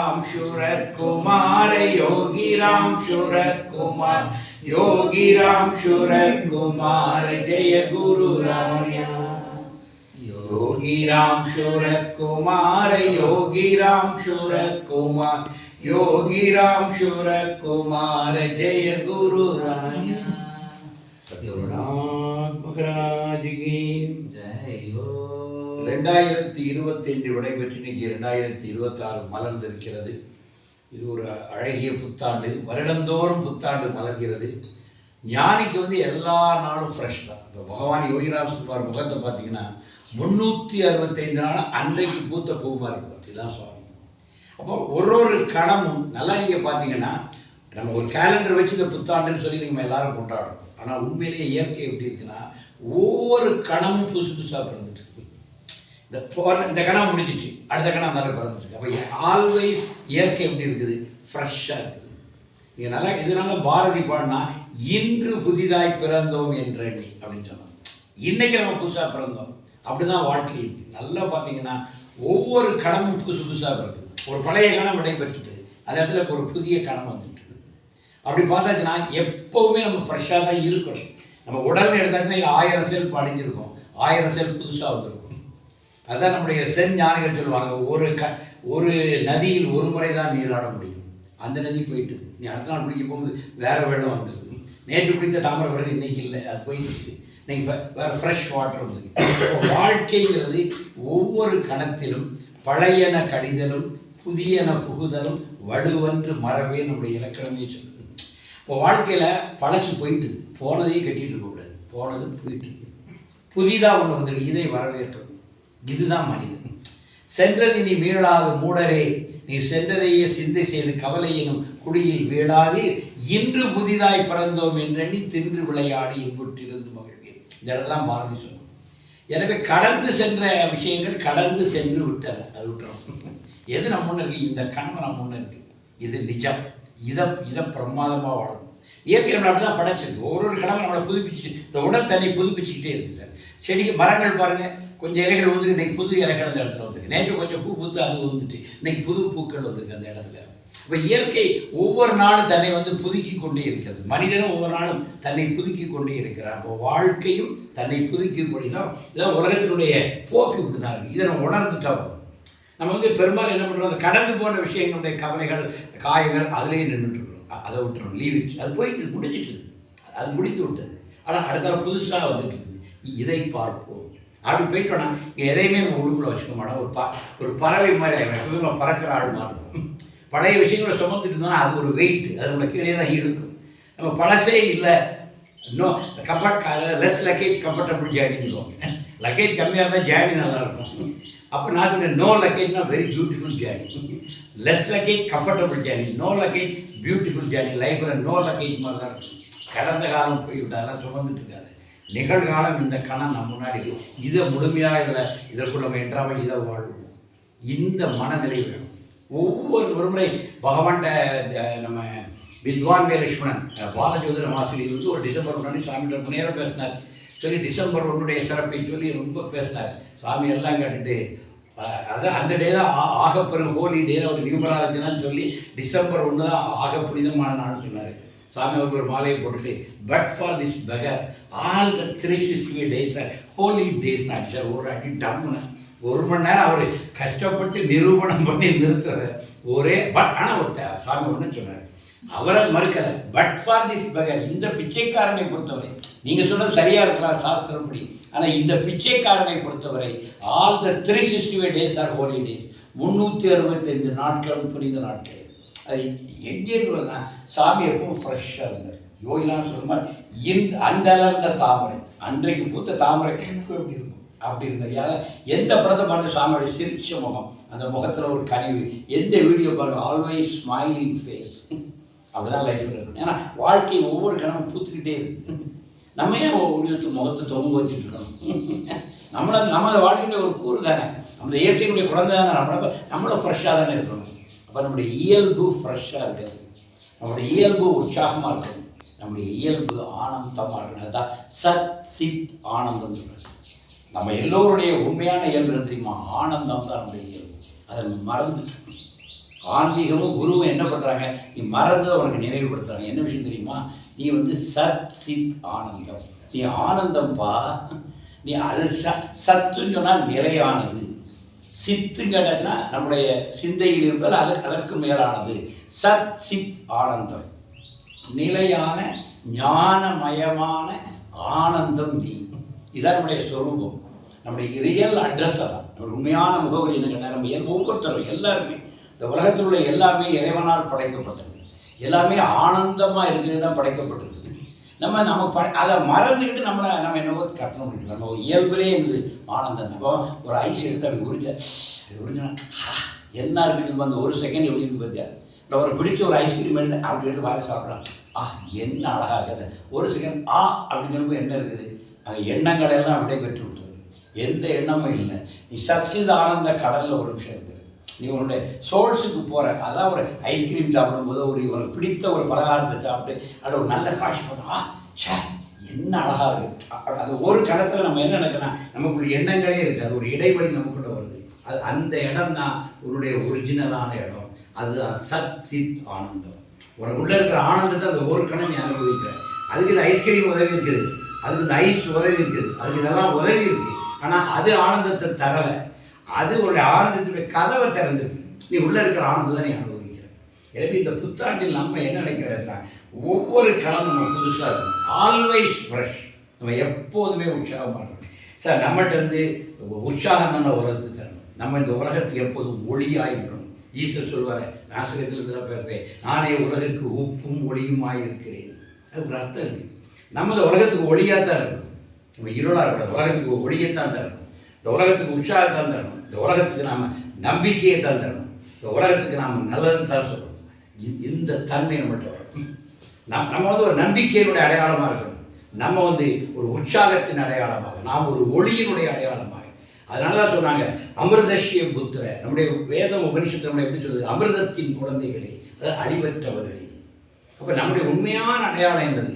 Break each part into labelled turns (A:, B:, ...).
A: राम शुरत कुमार योगी राम शुरत कुमार योगी राम शुरत कुमार जय गुरु राया। योगी राम शुरत कुमार योगी राम शुरत कुमार योगी राम शुरत कुमार जय गुरु राया। ரெண்டாயிரத்தி இருபத்தைந்து விடைபெற்று இன்னைக்கு ரெண்டாயிரத்தி இருபத்தாறு மலர்ந்திருக்கிறது. இது ஒரு அழகிய புத்தாண்டு வருடந்தோறும் புத்தாண்டு மலர்கிறது. ஞானிக்கு வந்து எல்லா நாளும் ஃப்ரெஷ் தான். இப்போ பகவான் யோகிராம் சுமார் முகத்தை பார்த்தீங்கன்னா முந்நூற்றி அறுபத்தைந்து நாள் அன்றைக்கு பூத்த பூமா மாதிரி இருக்கும் இதுதான் சுவாமி. அப்போ ஒரு ஒரு கணமும் நல்லா நீங்கள் பார்த்தீங்கன்னா நம்ம ஒரு கேலண்டர் வச்சு இந்த புத்தாண்டுன்னு சொல்லி நம்ம எல்லாரும் கொண்டாடுறோம். ஆனால் உண்மையிலேயே இயற்கை எப்படி இருக்குன்னா ஒவ்வொரு கணமும் புதுசு புதுசாக பிறந்துட்டு இருக்கு. இந்த போற இந்த கணம் முடிஞ்சிச்சு. அடுத்த கணம் நல்லா பிறந்துச்சு அப்போ ஆல்வேஸ் இயற்கை எப்படி இருக்குது? ஃப்ரெஷ்ஷாக இருக்குது. நீங்கள் நல்லா இதனால பாரதி பாடினா இன்று புதிதாய் பிறந்தோம் என்றெண்ணி அப்படின்னு சொன்னான் இன்னைக்கு நம்ம புதுசாக பிறந்தோம். அப்படிதான் வாழ்க்கை நல்லா பார்த்தீங்கன்னா ஒவ்வொரு கணமும் புதுசு புதுசாக பிறகுது ஒரு பழைய கணம் விடைபெற்றுட்டு அந்த இடத்துல ஒரு புதிய கணம் வந்துட்டு அப்படி பார்த்தாச்சுன்னா எப்போவுமே நம்ம ஃப்ரெஷ்ஷாக தான் இருக்கணும். நம்ம உடல் எடுத்தாச்சுன்னா ஆயிரம் செல் அழிஞ்சிருக்கும் ஆயிரம் செல் புதுசாக வந்துருக்கும். அதான் நம்முடைய சென் ஞானிகள் சொல்லுவாங்க ஒரு க ஒரு நதியில் ஒரு முறை தான் நீராட முடியும். அந்த நதி போயிட்டு நீ அடுத்த நாள் பிடிக்க போகும்போது வேற வெள்ளம் வந்துருக்கு நேற்று குளித்த தாமிரபரணி இன்னைக்கு இல்லை அது போயிட்டு நீங்கள் வேறு ஃப்ரெஷ் வாட்டர் வந்துருக்கு வாழ்க்கைங்கிறது ஒவ்வொரு கணத்திலும் பழையன கழிதலும் புதியன புகுதலும் வலுவன்று மறவே நம்முடைய இலக்கணமே சொல்லுது. இப்போ வாழ்க்கையில் பழசு போயிட்டு போனதையும் கட்டிகிட்டு இருக்கக்கூடாது போனது போயிட்டு புதிதாக ஒன்று வந்துட்டு இதை வரவேற்கணும். இதுதான் மனிதன். சென்றது நீ மீளாது மூடரே நீ சென்றதையே சிந்தை செய்து கவலை எனும் குடியில் வீழாது இன்று புதிதாய் பிறந்தோம் என்றெண்ணி தின்று விளையாடி இன்புற்றிருந்து மகிழ்வேன். இதெல்லாம் பாரதி சொன்னோம் எனவே கடந்து சென்ற விஷயங்கள் கடந்து சென்று விட்டன. அது விட்டுறோம் எது நம்ம முன்ன இருக்கு? இந்த கணவன் நம்ம இருக்கு. இது நிஜம். இதை இதை பிரமாதமாக வாழணும் இயற்கை நம்மளை அப்படி தான் படைச்சிருக்கு ஒரு ஒரு கிழமை நம்மளை புதுப்பிச்சு இந்த உடல் தன்னை புதுப்பிச்சுக்கிட்டே இருக்குது சார். செடிக்கு மரங்கள் பாருங்க. கொஞ்சம் இலைகள் வந்துருக்கு. இன்னைக்கு புது இலைகள் அந்த இடத்துல வந்துருக்கு. நேற்று கொஞ்சம் பூ பூத்து அது வந்துட்டு இன்னைக்கு புது பூக்கள் வந்திருக்கு அந்த இடத்துல. இப்போ இயற்கை ஒவ்வொரு நாளும் தன்னை வந்து புதுக்கி கொண்டே இருக்கிறது. மனிதனும் ஒவ்வொரு நாளும் தன்னை புதுக்கி கொண்டே இருக்கிறான். அப்போ வாழ்க்கையும் தன்னை புதுக்கி கொண்டிதான் இதான் உலகத்தினுடைய போக்கு இப்படி தான் இதை நம்ம உணர்ந்துட்டா நம்ம வந்து பெரும்பாலும் என்ன பண்ணுறோம் கடந்து போன விஷயங்களுடைய கவலைகள் காயங்கள் அதிலேயே நின்றுட்டு அதை விட்டுறோம் லீவ் அது போயிட்டு முடிஞ்சிட்டு அது முடித்து விட்டது. ஆனால் அடுத்த புதுசாக வந்துட்டு இருக்குது இதை பார்ப்போம். அப்படி போயிட்டோன்னா எதையுமே நம்ம உடம்புல வச்சுக்க மாட்டோம். ஒரு ப ஒரு பறவை மாதிரி ஆகிடும் எப்பவுமே நம்ம பறக்கிற ஆள் மாதிரி இருக்கும் பழைய விஷயங்களை சுமந்துட்டு இருந்தோம்னா அது ஒரு வெயிட் அது நம்மளை கீழே தான் இருக்கும் நம்ம பழசே இல்லை. இன்னும் கம்ஃபர்ட் லெஸ் லக்கேஜ் கம்ஃபர்டபுள் ஜேர்னிங்குவாங்க லக்கேஜ் கம்மியாக இருந்தால் ஜேர்னி நல்லாயிருக்கும். அப்போ நான் சொன்னேன் no லக்கேஜ்னா very beautiful journey less luggage comfortable journey no luggage beautiful journey லைஃப்பில் நோ லக்கேஜ் மாதிரி தான் இருக்கும். கடந்த காலம் போய்விட்டு அதெல்லாம் சுமந்துட்டு இருக்காது. நிகழ்காலம் இந்த கணம் நம்ம முன்னாடி இதை முழுமையாக இதில் இதற்குள்ள நம்ம என்றாமல் இதை வாழ்வோம். இந்த மனநிலை வேணும். ஒவ்வொரு ஒருமுறை பகவான்ட பகவான்கிட்ட நம்ம வித்வான் வே லட்சுமணன் ஆசிரியர் வந்து ஒரு டிசம்பர் முன்னாடி சாமி ரொம்ப நேரம் பேசினார். சொல்லி டிசம்பர் ஒன்றுடைய சிறப்பை சொல்லி ரொம்ப பேசினார். சாமி எல்லாம் கேட்டுட்டு அதான் அந்த டே தான் ஆ- ஆகப்பெரும் ஹோலி டே ஒரு நியூமராலஜி தான் சொல்லி டிசம்பர் ஒன்று தான் ஆக புனிதமான நாள்னு சொன்னார். சாமி அவருக்கு ஒரு மாலையை போட்டுட்டு but for this beggar all the three sixty days are holy days நான் சார் ஒரு அடி டம்னு ஒரு மணி நேரம் அவர் கஷ்டப்பட்டு நிரூபணம் பண்ணி நிறுத்துறது ஒரே பட் ஆனால் ஒருத்த சாமி ஒன்று சொன்னார். அவரை மறுக்கலை. பட் ஃபார் திஸ் பகர் இந்த பிச்சைக்காரனை பொறுத்தவரை நீங்கள் சொன்னது சரியாக இருக்கலாம் சாஸ்திரப்படி ஆனால் இந்த பிச்சைக்காரனை பொறுத்தவரை all the three sixty five days are holy days முந்நூற்றி அறுபத்தைந்து நாட்களும் புனித நாட்கள். அது எங்கே தான் சாமி எப்பவும் ஃப்ரெஷ்ஷாக இருந்தார். யோகிலாம் சொல்லுமா இன் அண்டலர்ந்த தாமரை. அன்றைக்கு பூத்த தாமரை எப்படி இருக்கும்? அப்படி இருந்தார். யாராவது எந்த படத்தை பாருங்க சாமியோட சிரிச்ச முகம் அந்த முகத்தில் ஒரு கனிவு. எந்த வீடியோ பாருங்கள் ஆல்வேஸ் ஸ்மைலிங் ஃபேஸ் அப்படிதான் லைஃப் இருக்கணும். ஏன்னா வாழ்க்கை ஒவ்வொரு கணமும் பூத்துக்கிட்டே இருக்கு. நம்ம ஏன் ஒவ்வொரு முகத்தை தொங்க வச்சுட்டு இருக்கணும்? நம்மள நம்ம வாழ்க்கையில ஒரு கூறு தானே. நம்ம இயற்கையினுடைய குழந்தை தானே. நம்மள நம்மளும் ஃப்ரெஷ்ஷாக தானே இருக்கணும். அப்போ நம்முடைய இயல்பு ஃப்ரெஷ்ஷாக இருக்கிறது நம்முடைய இயல்பு உற்சாகமாக இருக்கணும். நம்முடைய இயல்பு ஆனந்தமாக இருக்கணும். அதுதான் சத் சித் ஆனந்தம் சொல்கிறது நம்ம எல்லோருடைய உண்மையான இயல்பு தெரியுமா? ஆனந்தம் தான் நம்முடைய இயல்பு. அதை நம்ம மறந்துட்டோம். ஆன்மீகமும் குருவும் என்ன பண்ணுறாங்க நீ மறந்து உனக்கு நினைவுபடுத்துறாங்க. என்ன விஷயம் தெரியுமா? நீ வந்து சத் சித் ஆனந்தம். நீ ஆனந்தம்ப்பா நீ அது ச சத்துன்னு சொன்னால் நிலையானது. சித்துங்கிறதுனா நம்முடைய சிந்தையில் இருப்பது அது அதற்கு மேலானது. சத் சித் ஆனந்தம். நிலையான ஞானமயமான ஆனந்தம் நீ. இதான் நம்முடைய ஸ்வரூபம் நம்முடைய ரியல் அட்ரஸ் அதான். நம்ம உண்மையான முகவரி என்ன கேட்டால் நம்ம ஒவ்வொருத்தரும் எல்லாருமே இந்த உலகத்தில் உள்ள எல்லாமே இறைவனால் படைக்கப்பட்டது. எல்லாமே ஆனந்தமாக இருக்கிறது தான் படைக்கப்பட்டிருக்கு நம்ம நம்ம ப அதை மறந்துக்கிட்டு நம்மளை நம்ம என்னவோ கற்பனை பண்ணிட்டு நம்ம இயல்பிலே இருந்தது ஆனந்தம் நம்ம ஒரு ஐஸ் எடுத்து அப்படி உறிஞ்ச அப்படி என்ன இருக்குது அந்த ஒரு செகண்ட் எப்படி இருக்கு பார்த்தியா இல்லை ஒரு பிடிச்ச ஒரு ஐஸ்கிரீம் எடுத்து அப்படி எடுத்து வாங்கி சாப்பிட்றோம் ஆ என்ன அழகாக இருக்குது ஒரு செகண்ட் ஆ அப்படிங்கிறப்ப என்ன இருக்குது? அங்கே எண்ணங்கள் எல்லாம் அப்படியே பெற்று விட்டுருது எந்த எண்ணமும் இல்லை. நீ சச்சிதானந்த கடலில் ஒரு நிமிஷம் இருக்குது நீ உன்னுடைய போகிற அதான் ஒரு ஐஸ்கிரீம் சாப்பிடும்போது ஒரு உனக்கு பிடித்த ஒரு பலகாரத்தை சாப்பிட்டு அது ஒரு நல்ல காட்சி பார்த்தா ஆ ச்சே என்ன அழகாக இருக்குது அது ஒரு கடத்தில் நம்ம என்ன நினைக்கலாம் நமக்குள்ள எண்ணங்களே இருக்குது அது ஒரு இடைவெளி நமக்குள்ள வருது. அது அந்த இடம் தான் உன்னுடைய ஒரிஜினலான இடம். அதுதான் சத் சித் ஆனந்தம். உனக்குள்ளே இருக்கிற ஆனந்தத்தை அந்த ஒரு கணம் நீ அனுபவிக்கிற. அதுக்கு இந்த ஐஸ்கிரீம் உதவி இருக்குது. அதுக்கு இந்த ஐஸ் உதவி இருக்குது. அதுக்கு இதெல்லாம் உதவி இருக்குது ஆனால் அது ஆனந்தத்தை தரலை. அது உன்னுடைய ஆனந்தத்துடைய கதவை திறந்து நீ உள்ளே இருக்கிற ஆனந்தத்தை நீ அனுபவிக்கிற. எனவே இந்த புத்தாண்டில் நம்ம என்ன நினைக்கிறதுனா ஒவ்வொரு கிழமும் நம்ம புதுசாக இருக்கும் ஆல்வைஸ் ஃப்ரெஷ் நம்ம எப்போதுமே உற்சாகமாக இருக்கணும். சார் நம்மகிட்ட இருந்து உற்சாகமான உலகத்துக்கு தரணும். நம்ம இந்த உலகத்துக்கு எப்போதும் ஒளியாக இருக்கணும் ஈஸ்வர் சொல்வார் நாசகத்தில் பேசுகிறேன் நானே உலகுக்கு உப்பும் ஒளியுமாக இருக்கிறேன் அது ஒரு அர்த்தம் இருக்குது நம்ம இந்த உலகத்துக்கு ஒளியாக தான் இருக்கணும். நம்ம இருளாக இருக்கணும் உலகத்துக்கு ஒளியைத்தான் தரணும். இந்த உலகத்துக்கு உற்சாகத்தை தரணும் இந்த உலகத்துக்கு நாம் நம்பிக்கையை தந்துடணும். இந்த உலகத்துக்கு நாம் நல்லதுன்னு தான் சொல்லணும். இந்த தன்மை நம்மள்கிட்ட வரும் நம் நம்ம வந்து ஒரு நம்பிக்கையினுடைய அடையாளமாக இருக்கணும். நம்ம வந்து ஒரு உற்சாகத்தின் அடையாளமாக நாம் ஒரு ஒளியினுடைய அடையாளமாக. அதனால தான் சொன்னாங்க அமிர்தஷ்ய புத்திர. நம்முடைய வேதம் உபனிஷத்து நம்மளை எப்படி சொல்லுது? அமிர்தத்தின் குழந்தைகளே அதாவது அழிவற்றவர்களே. அப்போ நம்முடைய உண்மையான அடையாளம் என்பது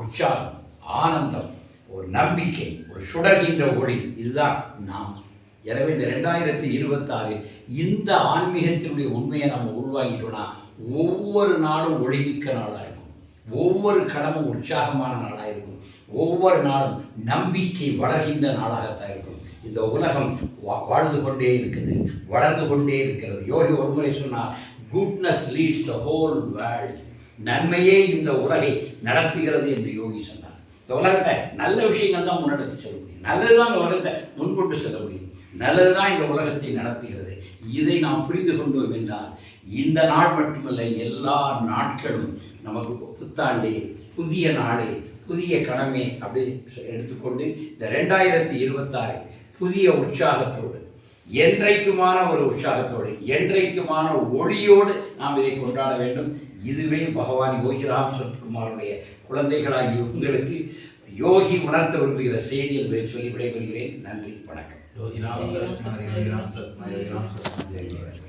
A: உற்சாகம் ஆனந்தம். ஒரு நம்பிக்கை ஒரு சுடர்கின்ற ஒளி. இதுதான் நாம். எனவே இந்த ரெண்டாயிரத்தி இருபத்தாறு இந்த ஆன்மீகத்தினுடைய உண்மையை நம்ம உருவாக்கிட்டோம்னா ஒவ்வொரு நாளும் ஒளிமிக்க நாளாக இருக்கும். ஒவ்வொரு கடமும் உற்சாகமான நாளாக இருக்கும். ஒவ்வொரு நாளும் நம்பிக்கை வளர்கின்ற நாளாகத்தான் இருக்கும். இந்த உலகம் வா- வாழ்ந்து கொண்டே இருக்குது வளர்ந்து கொண்டே இருக்கிறது. யோகி ஒருமுறை சொன்னால் goodness leads the whole world நன்மையே இந்த உலகை நடத்துகிறது என்று யோகி சொன்னார். இந்த உலகத்தை நல்ல விஷயங்கள் தான் முன்னெடுத்து செல்ல முடியும். நல்லதுதான் இந்த உலகத்தை முன்கொண்டு செல்ல முடியும். நல்லது தான் இந்த உலகத்தை நடத்துகிறது. இதை நாம் புரிந்து கொண்டோம் என்றால் இந்த நாள் மட்டுமல்ல எல்லா நாட்களும் நமக்கு புத்தாண்டே புதிய நாளே புதிய கடமை அப்படி எடுத்துக்கொண்டு இந்த ரெண்டாயிரத்தி இருபத்தாறு புதிய உற்சாகத்தோடு என்றைக்குமான ஒரு உற்சாகத்தோடு என்றைக்குமான ஒளியோடு நாம் இதை கொண்டாட வேண்டும். இதுவே பகவான் யோகிராம் சத்குமாருடைய குழந்தைகளாக இவங்களுக்கு யோகி உணர்த்த விரும்புகிற செய்தி என்பதை சொல்லி விடைபெறுகிறேன். நன்றி வணக்கம்.
B: யோகி சத்குமார் யோகிராம் சத்குமார்